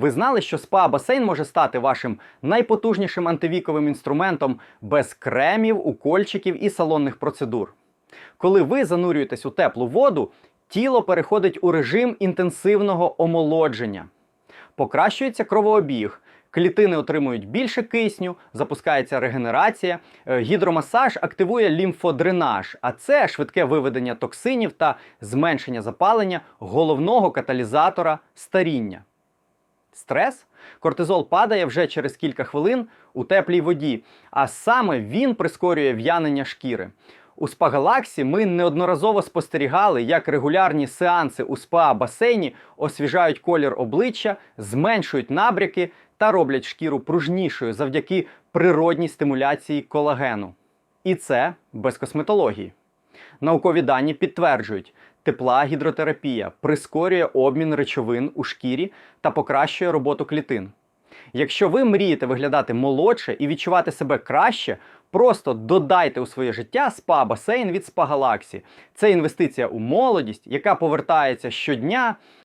Ви знали, що спа-басейн може стати вашим найпотужнішим антивіковим інструментом без кремів, укольчиків і салонних процедур. Коли ви занурюєтесь у теплу воду, тіло переходить у режим інтенсивного омолодження. Покращується кровообіг, клітини отримують більше кисню, запускається регенерація, е, гідромасаж активує лімфодренаж, а це швидке виведення токсинів та зменшення запалення головного каталізатора старіння. Стрес? Кортизол падає вже через кілька хвилин у теплій воді, а саме він прискорює в'янення шкіри. У спа-галаксі ми неодноразово спостерігали, як регулярні сеанси у спа-басейні освіжають колір обличчя, зменшують набряки та роблять шкіру пружнішою завдяки природній стимуляції колагену. І це без косметології. Наукові дані підтверджують, тепла гідротерапія прискорює обмін речовин у шкірі та покращує роботу клітин. Якщо ви мрієте виглядати молодше і відчувати себе краще, просто додайте у своє життя спа-басейн від Спа Галаксі. Це інвестиція у молодість, яка повертається щодня